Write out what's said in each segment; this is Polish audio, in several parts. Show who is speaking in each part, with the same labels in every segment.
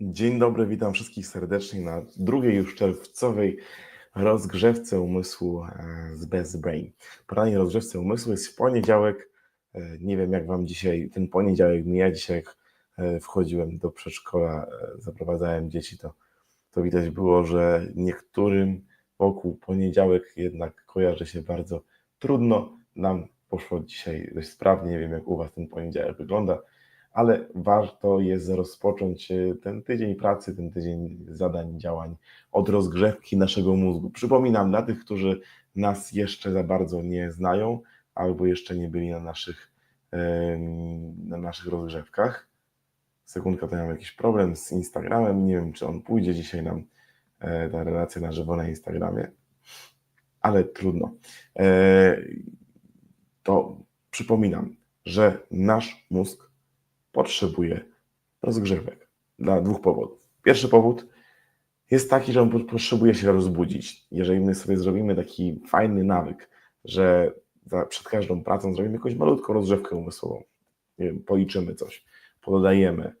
Speaker 1: Dzień dobry, witam wszystkich serdecznie na drugiej już czerwcowej rozgrzewce umysłu e, z Best Brain. Porannej rozgrzewce umysłu jest w poniedziałek. E, Nie wiem, jak Wam dzisiaj ten poniedziałek mija. Dzisiaj, jak e, wchodziłem do przedszkola, zaprowadzałem dzieci, to, to widać było, że niektórym wokół poniedziałek jednak kojarzy się bardzo trudno. Nam poszło dzisiaj dość sprawnie. Nie wiem, jak u Was ten poniedziałek wygląda ale warto jest rozpocząć e, ten tydzień pracy, ten tydzień zadań, działań od rozgrzewki naszego mózgu. Przypominam dla tych, którzy nas jeszcze za bardzo nie znają albo jeszcze nie byli na naszych, na naszych rozgrzewkach. Sekundka, to ja mam jakiś problem z Instagramem. Nie wiem, czy on pójdzie dzisiaj nam e, ta relacja na żywo na Instagramie, ale trudno. E, To przypominam, że nasz mózg potrzebuje rozgrzewek dla dwóch powodów. Pierwszy powód jest taki, że on po- potrzebuje się rozbudzić. Jeżeli my sobie zrobimy taki fajny nawyk, że przed każdą pracą zrobimy jakąś malutką rozgrzewkę umysłową, policzymy coś, pododajemy,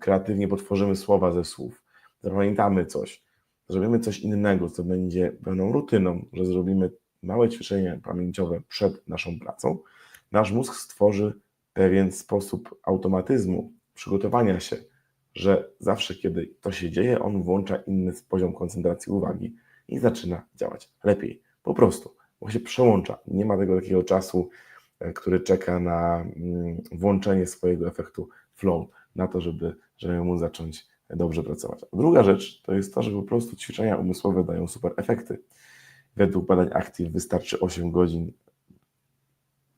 Speaker 1: kreatywnie potworzymy słowa ze słów, zapamiętamy coś, zrobimy coś innego, co będzie pewną rutyną, że zrobimy małe ćwiczenia pamięciowe przed naszą pracą, nasz mózg stworzy pewien sposób automatyzmu przygotowania się, że zawsze, kiedy to się dzieje, on włącza inny poziom koncentracji uwagi i zaczyna działać lepiej. Po prostu, bo się przełącza. Nie ma tego takiego czasu, e, który czeka na mm, włączenie swojego efektu flow, na to, żeby, żeby móc zacząć dobrze pracować. A druga rzecz to jest to, że po prostu ćwiczenia umysłowe dają super efekty. Według badań Active wystarczy 8 godzin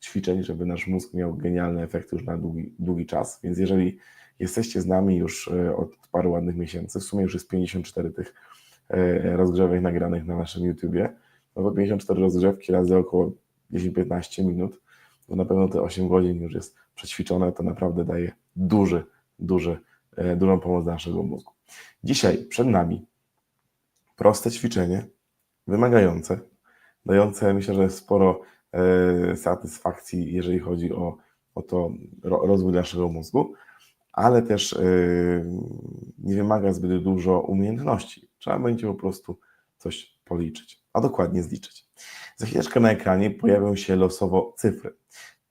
Speaker 1: ćwiczeń, żeby nasz mózg miał genialne efekty już na długi, długi czas. Więc jeżeli jesteście z nami już e, od paru ładnych miesięcy, w sumie już jest 54 tych e, rozgrzewek nagranych na naszym YouTubie, no to 54 rozgrzewki razy około 10-15 minut, to na pewno te 8 godzin już jest przećwiczone, to naprawdę daje duży, duży, e, dużą pomoc dla naszego mózgu. Dzisiaj przed nami proste ćwiczenie, wymagające, dające myślę, że sporo satysfakcji, jeżeli chodzi o, o to ro, rozwój naszego mózgu, ale też e, nie wymaga zbyt dużo umiejętności. Trzeba będzie po prostu coś policzyć, a dokładnie zliczyć. Za chwileczkę na ekranie pojawią się losowo cyfry.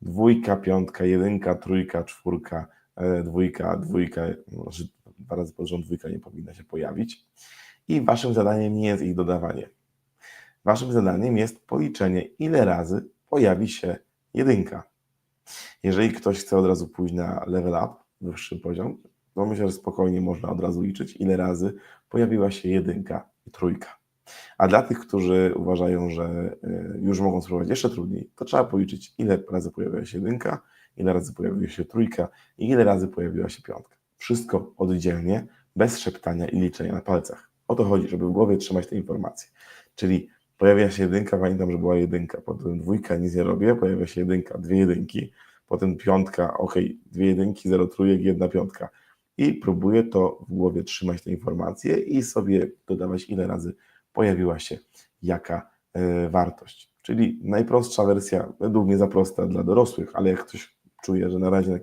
Speaker 1: Dwójka, piątka, jedynka, trójka, czwórka, e, dwójka, dwójka, znaczy dwa razy pod rząd dwójka nie powinna się pojawić. I waszym zadaniem nie jest ich dodawanie. Waszym zadaniem jest policzenie, ile razy pojawi się jedynka. Jeżeli ktoś chce od razu pójść na level up, wyższy poziom, to myślę, że spokojnie można od razu liczyć, ile razy pojawiła się jedynka i trójka. A dla tych, którzy uważają, że y, już mogą spróbować jeszcze trudniej, to trzeba policzyć, ile razy pojawiła się jedynka, ile razy pojawiła się trójka i ile razy pojawiła się piątka. Wszystko oddzielnie, bez szeptania i liczenia na palcach. O to chodzi, żeby w głowie trzymać te informacje. Czyli pojawia się jedynka, pamiętam, że była jedynka, potem dwójka, nic nie robię, pojawia się jedynka, dwie jedynki, potem piątka, ok, dwie jedynki, zero trójek, jedna piątka. I próbuję to w głowie trzymać te informacje i sobie dodawać, ile razy pojawiła się jaka e, wartość. Czyli najprostsza wersja, według mnie za prosta dla dorosłych, ale jak ktoś czuje, że na razie na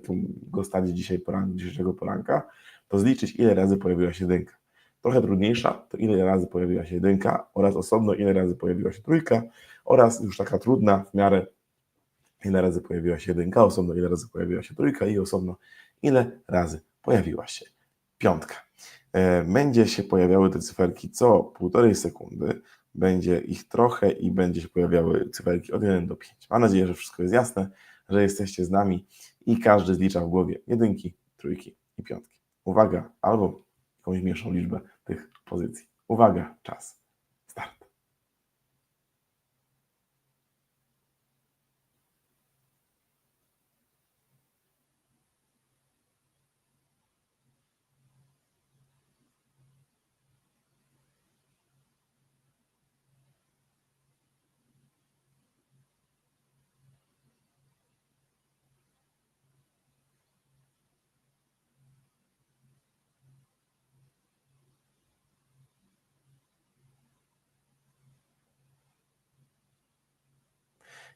Speaker 1: go stanie dzisiaj dzisiejszego poranka, to zliczyć, ile razy pojawiła się jedynka. Trochę trudniejsza, to ile razy pojawiła się jedynka oraz osobno, ile razy pojawiła się trójka oraz już taka trudna w miarę, ile razy pojawiła się jedynka, osobno, ile razy pojawiła się trójka i osobno, ile razy pojawiła się piątka. E, Będzie się pojawiały te cyferki co półtorej sekundy, będzie ich trochę i będzie się pojawiały cyferki od 1 do 5. Mam nadzieję, że wszystko jest jasne, że jesteście z nami i każdy zlicza w głowie jedynki, trójki i piątki. Uwaga, albo jakąś mniejszą liczbę tych pozycji. Uwaga, czas. Start.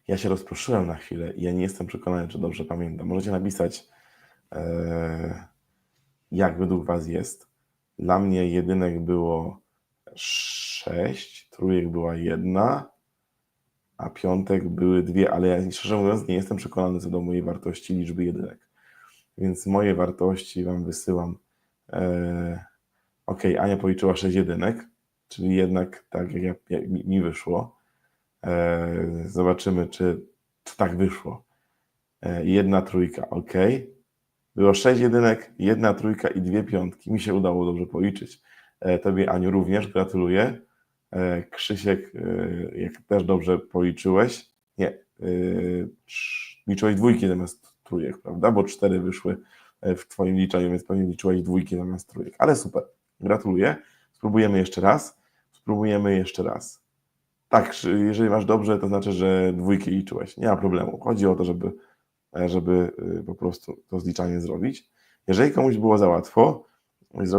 Speaker 1: Ja się rozproszyłem na chwilę i ja nie jestem przekonany, czy dobrze pamiętam. Możecie napisać, e, jak według Was jest? Dla mnie jedynek było 6, trójek była jedna, a piątek były dwie, ale ja szczerze mówiąc nie jestem przekonany co do mojej wartości liczby jedynek. Więc moje wartości Wam wysyłam. Eee, ok, Ania policzyła 6 jedynek, czyli jednak tak jak, ja, jak mi, mi wyszło. Eee, zobaczymy, czy, czy tak wyszło. Eee, jedna trójka, ok. Było 6 jedynek, jedna trójka i dwie piątki. Mi się udało dobrze policzyć. Eee, tobie, Aniu, również gratuluję. Krzysiek, jak też dobrze policzyłeś. Nie, liczyłeś dwójki zamiast trójek, prawda? Bo cztery wyszły e, w Twoim liczeniu, więc pewnie liczyłeś dwójki zamiast trójek. Ale super, gratuluję. Spróbujemy jeszcze raz. Spróbujemy jeszcze raz. Tak, jeżeli masz dobrze, to znaczy, że dwójki liczyłeś. Nie ma problemu. Chodzi o to, żeby, e, żeby y, po prostu to zliczanie zrobić. Jeżeli komuś było za łatwo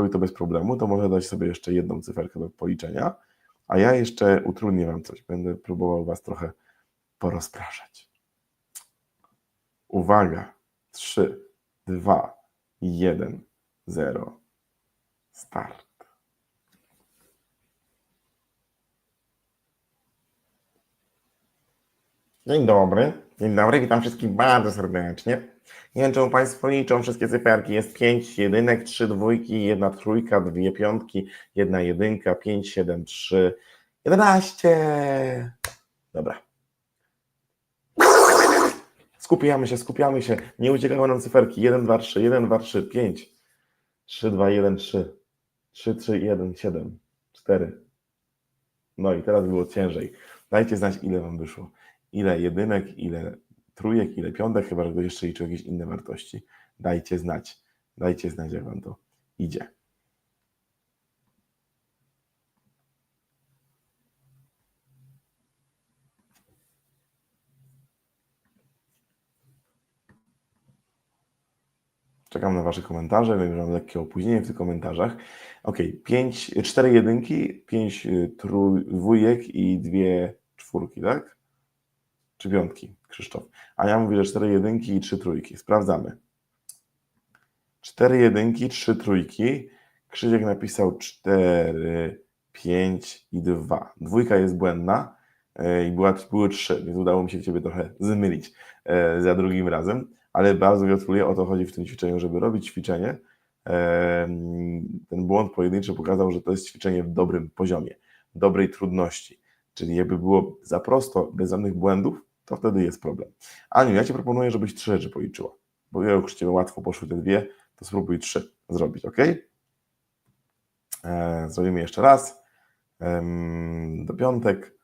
Speaker 1: i to bez problemu, to może dać sobie jeszcze jedną cyferkę do policzenia, a ja jeszcze utrudnię Wam coś. Będę próbował Was trochę porozpraszać. Uwaga. 3, 2, 1, 0. Start. Dzień dobry. Dzień dobry, witam wszystkich bardzo serdecznie. Nie wiem, czemu Państwo liczą wszystkie cyferki. Jest 5 jedynek, 3 dwójki, jedna trójka, dwie piątki, jedna jedynka, 5, 7, 3, 11. Dobra. Skupiamy się, skupiamy się. Nie uciekają nam cyferki. 1, 2, 3, 1, 2, 3, 5, 3, 2, 1, 3, 3, 3, 1, 7, 4. No i teraz było ciężej. Dajcie znać, ile Wam wyszło. Ile jedynek, ile trójek, ile piątek, chyba że ktoś jeszcze liczył jakieś inne wartości. Dajcie znać. Dajcie znać, jak Wam to idzie. Czekam na Wasze komentarze. Wiem, że mam lekkie opóźnienie w tych komentarzach. Ok, pięć, cztery jedynki, pięć y, trój, dwójek i dwie czwórki, tak? Czy piątki, Krzysztof. A ja mówię, że cztery jedynki i trzy trójki. Sprawdzamy. Cztery jedynki, trzy trójki. Krzysiek napisał cztery, pięć i dwa. Dwójka jest błędna e, i była, były trzy, więc udało mi się Ciebie trochę zmylić e, za drugim razem, ale bardzo gratuluję, o to chodzi w tym ćwiczeniu, żeby robić ćwiczenie. E, Ten błąd pojedynczy pokazał, że to jest ćwiczenie w dobrym poziomie, dobrej trudności, czyli jakby było za prosto, bez żadnych błędów, to wtedy jest problem. Aniu, ja Ci proponuję, żebyś trzy rzeczy policzyła, bo ja już łatwo poszły te dwie, to spróbuj trzy zrobić, ok? E, Zrobimy jeszcze raz do piątek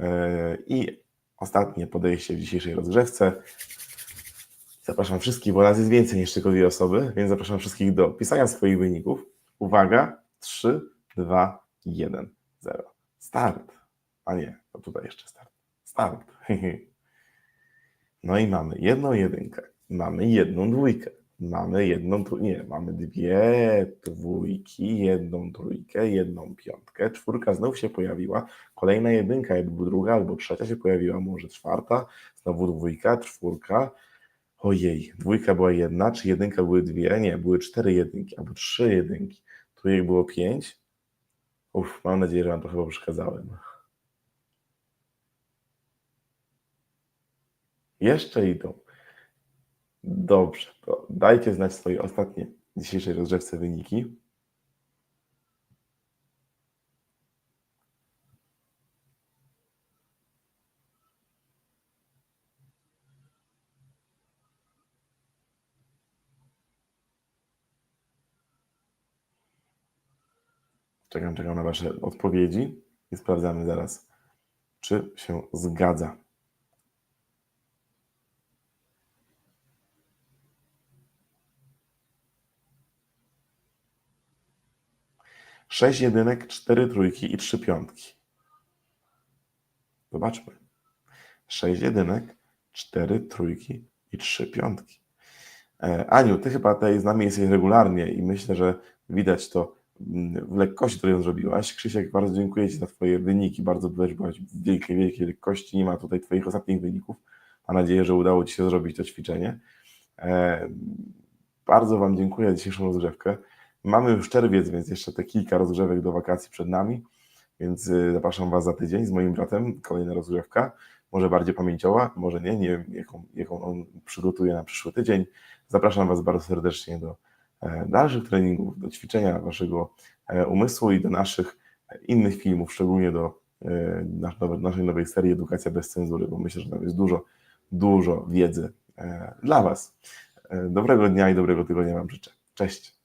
Speaker 1: E, i ostatnie podejście w dzisiejszej rozgrzewce. Zapraszam wszystkich, bo nas jest więcej niż tylko dwie osoby, więc zapraszam wszystkich do pisania swoich wyników. Uwaga, 3, 2, 1, 0. Start. A nie, to tutaj jeszcze start. Start. No i mamy jedną jedynkę, mamy jedną dwójkę, mamy jedną, nie, mamy dwie dwójki, jedną trójkę, jedną piątkę, czwórka znów się pojawiła, kolejna jedynka, jakby druga albo trzecia się pojawiła, może czwarta, znowu dwójka, czwórka, ojej, dwójka była jedna, czy jedynka były dwie, nie, były cztery jedynki, albo trzy jedynki, trójek było pięć, uff, mam nadzieję, że wam to chyba przeszkadzałem. Jeszcze idą. Dobrze, to dajcie znać swoje ostatnie dzisiejszej rozgrzewce wyniki. Czekam, czekam na Wasze odpowiedzi i sprawdzamy zaraz, czy się zgadza. Sześć jedynek, cztery trójki i trzy piątki. Zobaczmy. Sześć jedynek, cztery trójki i trzy piątki. E, Aniu, ty chyba tutaj z nami jesteś regularnie i myślę, że widać to mm, w lekkości, którą zrobiłaś. Krzysiek, bardzo dziękuję Ci za Twoje wyniki. Bardzo też byłaś w wielkiej, wielkiej lekkości. Nie ma tutaj Twoich ostatnich wyników. Mam nadzieję, że udało Ci się zrobić to ćwiczenie. E, Bardzo Wam dziękuję za dzisiejszą rozgrzewkę. Mamy już czerwiec, więc jeszcze te kilka rozgrzewek do wakacji przed nami, więc y, zapraszam Was za tydzień z moim bratem. Kolejna rozgrzewka, może bardziej pamięciowa, może nie, nie wiem jaką, jaką on przygotuje na przyszły tydzień. Zapraszam Was bardzo serdecznie do e, dalszych treningów, do ćwiczenia Waszego e, umysłu i do naszych e, innych filmów, szczególnie do naszej nowej serii Edukacja bez cenzury, bo myślę, że tam jest dużo, dużo wiedzy dla Was. Dobrego dnia i dobrego tygodnia Wam życzę. Cześć.